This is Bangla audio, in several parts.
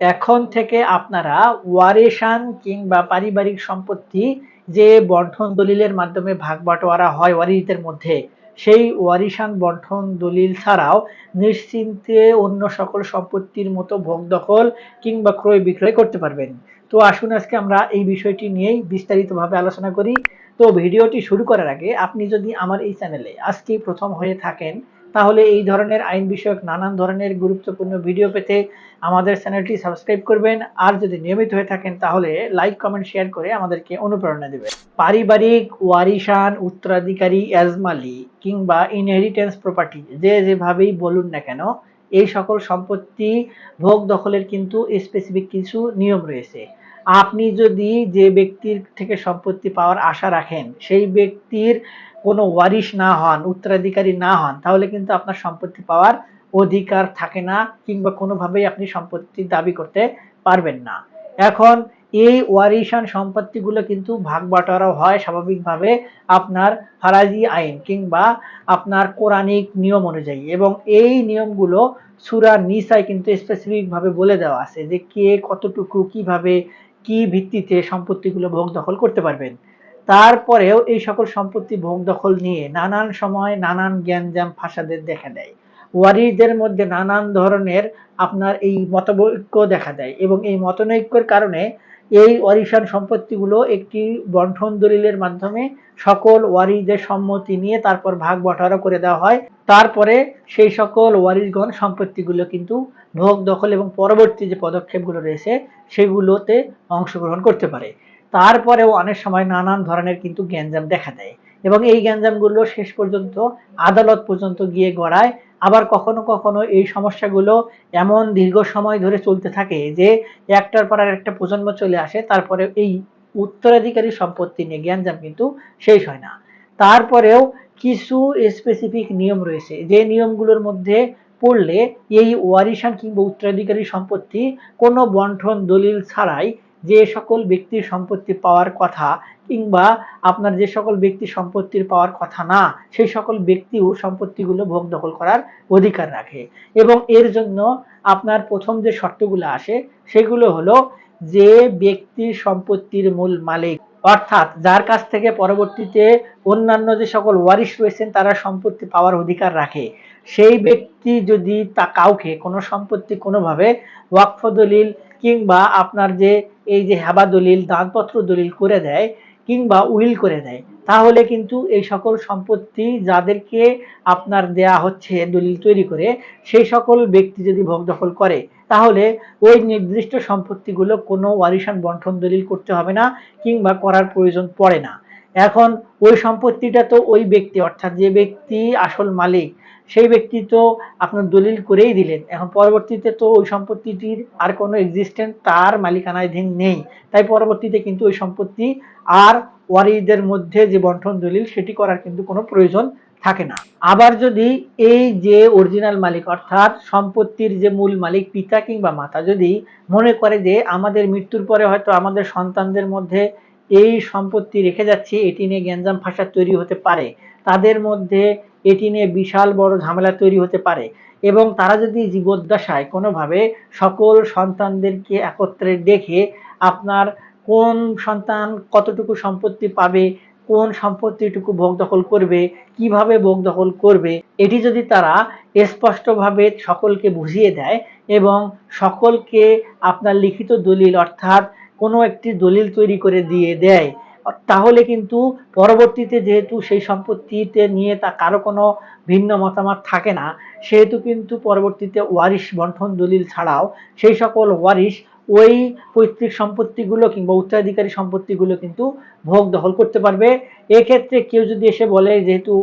এখন থেকে আপনারা ওয়ারেশান কিংবা পারিবারিক সম্পত্তি যে বন্টন দলিলের মাধ্যমে ভাগ বাটোয়ারা হয় ওয়ারিশদের মধ্যে, সেই ওয়ারিশান বন্টন দলিল ছাড়াও নিশ্চিন্তে অন্য সকল সম্পত্তির মতো ভোগ দখল কিংবা ক্রয় বিক্রয় করতে পারবেন। তো আসুন আজকে আমরা এই বিষয়টি নিয়েই বিস্তারিতভাবে আলোচনা করি। তো ভিডিওটি শুরু করার আগে আপনি যদি আমার এই চ্যানেলে আজকেই প্রথম হয়ে থাকেন তাহলে এই ধরনের আইন বিষয়ক নানান ধরনের গুরুত্বপূর্ণ ভিডিও পেতে আমাদের চ্যানেলটি সাবস্ক্রাইব করবেন। আর যদি নিয়মিত হয়ে থাকেন, তাহলে লাইক, কমেন্ট, শেয়ার করে আমাদেরকে অনুপ্রেরণা দেবেন। পারিবারিক ওয়ারিশান উত্তরাধিকারী এজমালি কিংবা ইনহেরিটেন্স প্রপার্টি যে যেভাবেই বলুন না কেন, এই সকল সম্পত্তি ভোগ দখলের কিন্তু স্পেসিফিক কিছু নিয়ম রয়েছে। আপনি যদি যে ব্যক্তির থেকে সম্পত্তি পাওয়ার আশা রাখেন, সেই ব্যক্তির কোনো ওয়ারিশ না হন, উত্তরাধিকারী না হন, তাহলে কিন্তু আপনার সম্পত্তি পাওয়ার অধিকার থাকে না কিংবা কোনোভাবেই আপনি সম্পত্তি দাবি করতে পারবেন না। এখন এই ওয়ারিশান সম্পত্তিগুলো কিন্তু ভাগ বাটোয়ারা হয় স্বাভাবিকভাবে আপনার ফারাজি আইন কিংবা আপনার কোরআনিক নিয়ম অনুযায়ী এবং এই নিয়মগুলো সুরা নিসায় কিন্তু স্পেসিফিকভাবে বলে দেওয়া আছে যে কে কতটুকু, কীভাবে, কি ভিত্তিতে সম্পত্তিগুলো ভোগ দখল করতে পারবেন। তারপরেও এই সকল সম্পত্তি ভোগ দখল নিয়ে নানান সময় নানান জ্ঞানজাম ফাসাদের দেখা দেয়। ওয়ারিদের মধ্যে নানান ধরনের আপনার এই মতবৈক্য দেখা দেয় এবং এই মতনৈক্যের কারণে এই ওয়ারিসান সম্পত্তিগুলো একটি বন্ঠন দলিলের মাধ্যমে সকল ওয়ারিদের সম্মতি নিয়ে তারপর ভাগ বটারা করে দেওয়া হয়। তারপরে সেই সকল ওয়ারিশগণ সম্পত্তিগুলো কিন্তু ভোগ দখল এবং পরবর্তী যে পদক্ষেপগুলো রয়েছে, সেগুলোতে অংশগ্রহণ করতে পারে। তারপরেও অনেক সময় নানান ধরনের কিন্তু গ্যাঞ্জাম দেখা দেয়। এবং এই গ্যাঞ্জামগুলো শেষ পর্যন্ত, আদালত পর্যন্ত গিয়ে গড়ায়। আবার কখনো কখনো এই সমস্যাগুলো এমন দীর্ঘ সময় ধরে চলতে থাকে যে, একটার পর আর একটা প্রজন্ম চলে আসে, তারপরে এই উত্তরাধিকারী সম্পত্তি নিয়ে জ্ঞানজাম কিন্তু শেষ হয় না। তারপরেও কিছু স্পেসিফিক নিয়ম রয়েছে। যে নিয়মগুলোর মধ্যে পড়লে এই ওয়ারিশান কিংবা উত্তরাধিকারী সম্পত্তি কোনো বন্ঠন দলিল ছাড়াই যে সকল ব্যক্তির সম্পত্তি পাওয়ার কথা কিংবা আপনার যে সকল ব্যক্তি সম্পত্তির পাওয়ার কথা না, সেই সকল ব্যক্তিও সম্পত্তিগুলো ভোগ দখল করার অধিকার রাখে। এবং এর জন্য আপনার প্রথম যে শর্তগুলো আসে, সেগুলো হলো যে ব্যক্তির সম্পত্তির মূল মালিক, অর্থাৎ যার কাছ থেকে পরবর্তীতে অন্যান্য যে সকল ওয়ারিশ রয়েছেন, তারা সম্পত্তি পাওয়ার অধিকার রাখে। সেই ব্যক্তি যদি তা কাউকে কোনো সম্পত্তি কোনোভাবে ওয়াকফ দলিল কিংবা আপনার যে এই যে হেবা দলিল, দানপত্র দলিল করে দেয় কিংবা উইল করে দেয়, তাহলে কিন্তু এই সকল সম্পত্তি যাদেরকে আপনার দেয়া হচ্ছে দলিল তৈরি করে, সেই সকল ব্যক্তি যদি ভোগ দখল করে, তাহলে ওই নির্দিষ্ট সম্পত্তিগুলো কোনো ওয়ারিশান বন্টন দলিল করতে হবে না কিংবা করার প্রয়োজন পড়ে না। এখন ওই সম্পত্তিটা তো ওই ব্যক্তি, অর্থাৎ যে ব্যক্তি আসল মালিক সেই ব্যক্তি তো আপনার দলিল করেই দিলেন। এখন পরবর্তীতে তো ওই সম্পত্তিটির আর কোনো এক্সিস্টেন্ট তার মালিকানাধীন নেই। তাই পরবর্তীতে কিন্তু ওই সম্পত্তি আর ওয়ারিদের মধ্যে যে বন্টন দলিল, সেটি করার কিন্তু কোনো প্রয়োজন থাকে না। আবার যদি এই যে অরিজিনাল মালিক, অর্থাৎ সম্পত্তির যে মূল মালিক, পিতা কিংবা মাতা, যদি মনে করে যে আমাদের মৃত্যুর পরে হয়তো আমাদের সন্তানদের মধ্যে এই সম্পত্তি রেখে যাচ্ছি, এটি নিয়ে গ্যাঞ্জাম ফাঁসা তৈরি হতে পারে, তাদের মধ্যে এটি নিয়ে বিশাল বড় ঝামেলা তৈরি হতে পারে এবং তারা যদি জীবদ্দশায় কোনোভাবে সকল সন্তানদেরকে একত্রে দেখে আপনার কোন সন্তান কতটুকু সম্পত্তি পাবে, কোন সম্পত্তিটুকু ভোগ দখল করবে, কীভাবে ভোগ দখল করবে, এটি যদি তারা স্পষ্টভাবে সকলকে বুঝিয়ে দেয় এবং সকলকে আপনার লিখিত দলিল অর্থাৎ কোনো একটি দলিল তৈরি করে দিয়ে দেয় তাহলে কিন্তু পরবর্তীতে যেহেতু সেই সম্পত্তিতে নিয়ে তা কারও কোনো ভিন্ন মতামত থাকে না, সেহেতু কিন্তু পরবর্তীতে ওয়ারিশ বন্ঠন দলিল ছাড়াও সেই সকল ওয়ারিশ ওই পৈতৃক সম্পত্তিগুলো কিংবা উত্তরাধিকারী সম্পত্তিগুলো কিন্তু ভোগ দখল করতে পারবে। এক্ষেত্রে কেউ যদি এসে বলে যেহেতু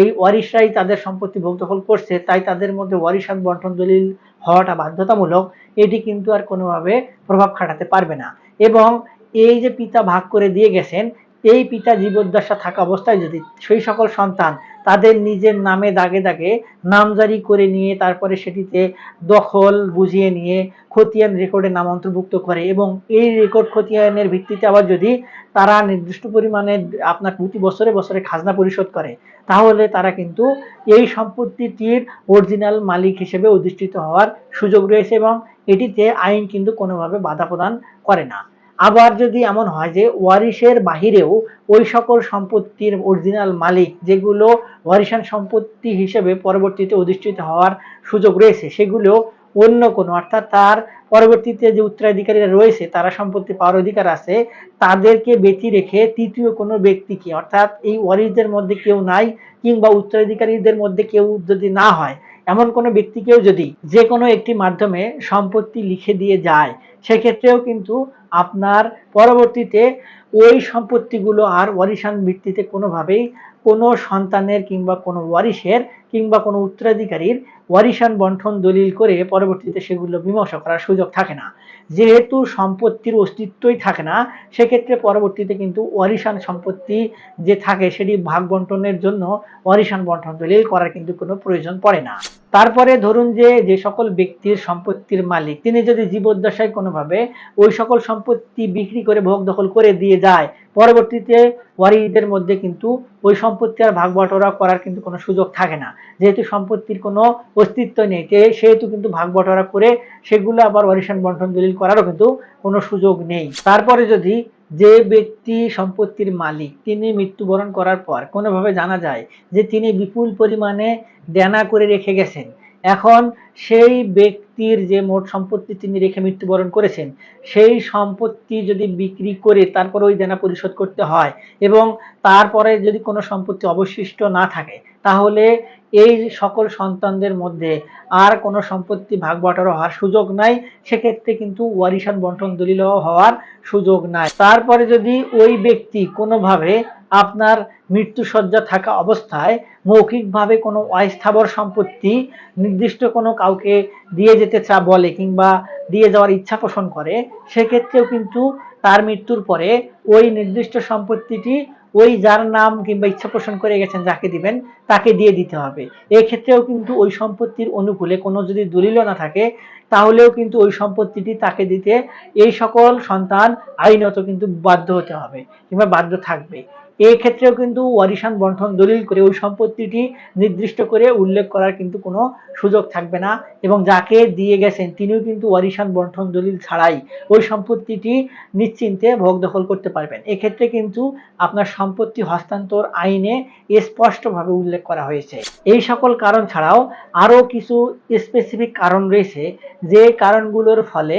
এই ওয়ারিশরাই তাদের সম্পত্তি ভোগ দখল করছে, তাই তাদের মধ্যে ওয়ারিশান বন্টন, দলিল হওয়াটা বাধ্যতামূলক, এটি কিন্তু আর কোনোভাবে প্রভাব খাটাতে পারবে না। এবং এই যে পিতা ভাগ করে দিয়ে গেছেন, এই পিতা জীবদ্দশা থাকা অবস্থায় যদি সেই সকল সন্তান তাদের নিজের নামে দাগে দাগে নামজারি করে নিয়ে তারপরে সেটিতে দখল বুঝিয়ে নিয়ে খতিয়ান রেকর্ডে নাম অন্তর্ভুক্ত করে এবং এই রেকর্ড খতিয়ানের ভিত্তিতে আবার যদি তারা নির্দিষ্ট পরিমাণে আপনার প্রতি বছরে বছরে খাজনা পরিশোধ করে, তাহলে তারা কিন্তু এই সম্পত্তিটির অরিজিনাল মালিক হিসেবে অধিষ্ঠিত হওয়ার সুযোগ রয়েছে এবং এটিতে আইন কিন্তু কোনোভাবে বাধা প্রদান করে না। আবার যদি এমন হয় যে ওয়ারিশের বাহিরেও ওই সকল সম্পত্তির অরিজিনাল মালিক যেগুলো ওয়ারিশান সম্পত্তি হিসেবে পরবর্তীতে অধিষ্ঠিত হওয়ার সুযোগ রয়েছে, সেগুলো অন্য কোনো, অর্থাৎ তার পরবর্তীতে যে উত্তরাধিকারীরা রয়েছে, তারা সম্পত্তি পাওয়ার অধিকার আছে, তাদেরকে বেঁচে রেখে তৃতীয় কোনো ব্যক্তিকে অর্থাৎ এই ওয়ারিশদের মধ্যে কেউ নাই কিংবা উত্তরাধিকারীদের মধ্যে কেউ যদি না হয়, এমন কোনো ব্যক্তিকেও যদি যে কোনো একটি মাধ্যমে সম্পত্তি লিখে দিয়ে যায়, সেক্ষেত্রেও কিন্তু আপনার পরবর্তীতে ওই সম্পত্তিগুলো আর ওয়ারিশান ভিত্তিতে কোনোভাবেই কোনো সন্তানের কিংবা কোনো ওয়ারিশের কিংবা কোনো উত্তরাধিকারীর ওয়ারিশান বন্টন দলিল করে পরবর্তীতে সেগুলো মীমাংসা করার সুযোগ থাকে না। যেহেতু সম্পত্তির অস্তিত্বই থাকে না, সেক্ষেত্রে পরবর্তীতে কিন্তু ওয়ারিশান সম্পত্তি যে থাকে সেটি ভাগ বন্টনের জন্য ওয়ারিশান বন্টন দলিল করার কিন্তু কোনো প্রয়োজন পড়ে না। তারপরে ধরুন যে যে সকল ব্যক্তির সম্পত্তির মালিক, তিনি যদি জীবদ্দশায় কোনোভাবে ওই সকল সম্পত্তি বিক্রি করে ভোগ দখল করে দিয়ে যায় পরবর্তীতে ওয়ারিদের মধ্যে কিন্তু ওই সম্পত্তি আর ভাগ বটরা করার কিন্তু কোনো সুযোগ থাকে না। যেহেতু সম্পত্তির কোনো অস্তিত্ব নেই সেহেতু কিন্তু ভাগ বটরা করে সেগুলো আবার ওয়ারিশান বন্টন দলিল করারও কিন্তু কোনো সুযোগ নেই। তারপরে যদি যে ব্যক্তি সম্পত্তির মালিক, তিনি মৃত্যুবরণ করার পর কোনোভাবে জানা যায় যে তিনি বিপুল পরিমাণে দেনা করে রেখে গেছেন, এখন সেই ব্যক্তির যে মোট সম্পত্তি তিনি রেখে মৃত্যুবরণ করেছেন, সেই সম্পত্তি যদি বিক্রি করে তারপরে ওই দেনা পরিশোধ করতে হয় এবং তারপরে যদি কোনো সম্পত্তি অবশিষ্ট না থাকে, তাহলে এই সকল সন্তানদের মধ্যে আর কোনো সম্পত্তি ভাগ বাটোয়ারা হওয়ার সুযোগ নাই। সেক্ষেত্রে কিন্তু ওয়ারিসান বন্টন দলিল হওয়ার সুযোগ নাই। তারপরে যদি ওই ব্যক্তি কোনোভাবে আপনার মৃত্যুসজ্জা থাকা অবস্থায় মৌখিকভাবে কোনো অস্থাবর সম্পত্তি, নির্দিষ্ট কোনো কাউকে দিয়ে যেতে চা বলে কিংবা দিয়ে যাওয়ার ইচ্ছা পোষণ করে, সেক্ষেত্রেও কিন্তু তার মৃত্যুর পরে ওই নির্দিষ্ট সম্পত্তিটি, ওই যার নাম কিংবা ইচ্ছা পোষণ করে গেছেন, যাকে দিবেন, তাকে দিয়ে দিতে হবে। এক্ষেত্রেও কিন্তু ওই সম্পত্তির অনুকূলে কোনো যদি দলিল না থাকে, তাহলেও কিন্তু ওই সম্পত্তিটি তাকে দিতে এই সকল সন্তান আইনত কিন্তু বাধ্য হতে হবে কিংবা বাধ্য থাকবে। এই ক্ষেত্রেও কিন্তু ওয়ারিশান বন্টন দলিল করে ওই সম্পত্তিটি নির্দিষ্ট করে উল্লেখ করার কিন্তু কোনো সুযোগ থাকবে না। এবং যাকে দিয়ে গেছেন, তিনিও কিন্তু ওয়ারিশান বন্টন দলিল ছাড়াই ওই সম্পত্তিটি নিশ্চিন্তে ভোগ দখল করতে পারবেন। এক্ষেত্রে কিন্তু আপনার সম্পত্তি হস্তান্তর আইনে স্পষ্টভাবে উল্লেখ করা হয়েছে। এই সকল কারণ ছাড়াও আরও কিছু স্পেসিফিক কারণ রয়েছে, যে কারণগুলোর ফলে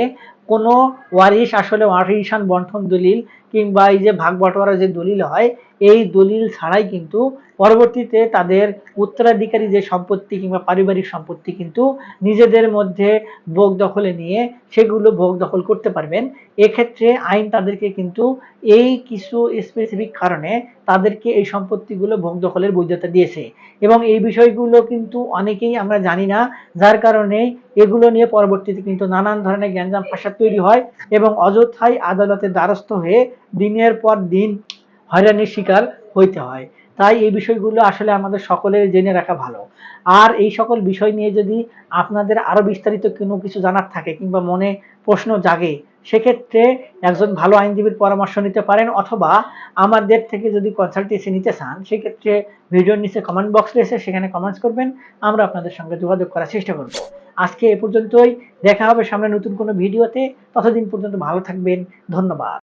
কোনো ওয়ারিশ আসলে ওয়ারিশান বন্টন দলিল কিংবা এই যে ভাগ বাটোয়ারা যে দলিল হয় এই দলিল ছাড়াই কিন্তু পরবর্তীতে তাদের উত্তরাধিকারী যে সম্পত্তি কিংবা পারিবারিক সম্পত্তি কিন্তু নিজেদের মধ্যে ভোগ দখলে নিয়ে সেগুলো ভোগ দখল করতে পারবেন। এক্ষেত্রে আইন তাদেরকে কিন্তু এই কিছু স্পেসিফিক কারণে তাদেরকে এই সম্পত্তিগুলো ভোগ দখলের বৈধতা দিয়েছে। এবং এই বিষয়গুলো কিন্তু অনেকেই আমরা জানি না, যার কারণে এগুলো নিয়ে পরবর্তীতে কিন্তু নানান ধরনের গ্যাঞ্জাম ফাঁসাদ তৈরি হয় এবং অযথায় আদালতের দ্বারস্থ হয়ে দিনের পর দিন হয়রানির শিকার হইতে হয়। তাই এই বিষয়গুলো আসলে আমাদের সকলের জেনে রাখা ভালো। আর এই সকল বিষয় নিয়ে যদি আপনাদের আরও বিস্তারিত কোনো কিছু জানার থাকে কিংবা মনে প্রশ্ন জাগে, সেক্ষেত্রে একজন ভালো আইনজীবীর পরামর্শ নিতে পারেন অথবা আমাদের থেকে যদি কনসালটেন্সি নিতে চান, সেক্ষেত্রে ভিডিওর নিচে কমেন্ট বক্স রয়েছে, সেখানে কমেন্টস করবেন। আমরা আপনাদের সঙ্গে যোগাযোগ করার চেষ্টা করব। আজকে এ পর্যন্তই। দেখা হবে সামনে নতুন কোনো ভিডিওতে। ততদিন পর্যন্ত ভালো থাকবেন। ধন্যবাদ।